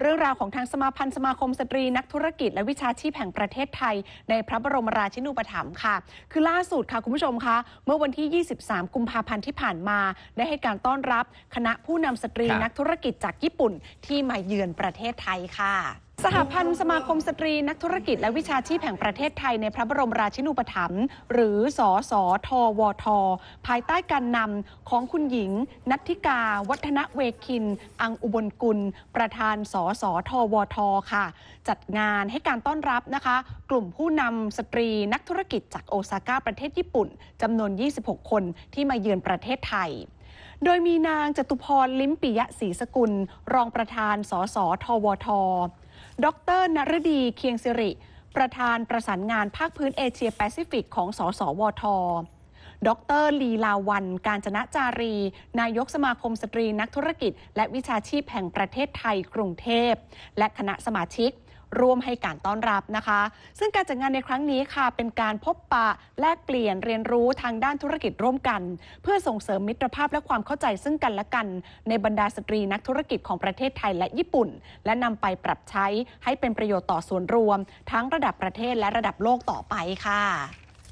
เรื่องราวของทางสมาพันธ์สมาคมสตรีนักธุรกิจและวิชาชีพแห่งประเทศไทย ในพระบรมราชินูปถัมภ์ค่ะ คือล่าสุดค่ะคุณผู้ชมคะ เมื่อวันที่ 23 กุมภาพันธ์ที่ผ่านมา ได้ให้การต้อนรับคณะผู้นำสตรีครับนักธุรกิจจากญี่ปุ่นที่มาเยือนประเทศไทยค่ะ สหพันธ์สมาคมสตรีนักธุรกิจและวิชาชีพแห่งประเทศไทยในพระบรมราชินูปถัมภ์หรือสอสอทวท ภายใต้การนำของคุณหญิง นัทธิกา วัฒนเวคิน อังอุบลกุล ประธานสอสอทวทค่ะ จัดงานให้การต้อนรับนะคะ กลุ่มผู้นำสตรีนักธุรกิจจากโอซาก้าประเทศญี่ปุ่นจำนวน 26 คนที่มาเยือนประเทศไทยโดยมีนางจตุพร ลิ้มปิยะศรีสกุล รองประธานสสทวท ดรนรดีเคียงสิริ ประธานประสานงานภาคพื้นเอเชียแปซิฟิกของสสวท ดรลีลาวัน การจนะจารี นายกสมาคมสตรีนักธุรกิจ และวิชาชีพแห่งประเทศไทยกรุงเทพ และคณะสมาชิก ร่วมให้การต้อนรับนะคะ ซึ่งการจัดงานในครั้งนี้ค่ะ เป็นการพบปะแลกเปลี่ยนเรียนรู้ทางด้านธุรกิจร่วมกัน เพื่อส่งเสริมมิตรภาพและความเข้าใจซึ่งกันและกัน ในบรรดาสตรีนักธุรกิจของประเทศไทยและญี่ปุ่น และนำไปปรับใช้ให้เป็นประโยชน์ต่อส่วนรวม ทั้งระดับประเทศและระดับโลกต่อไปค่ะ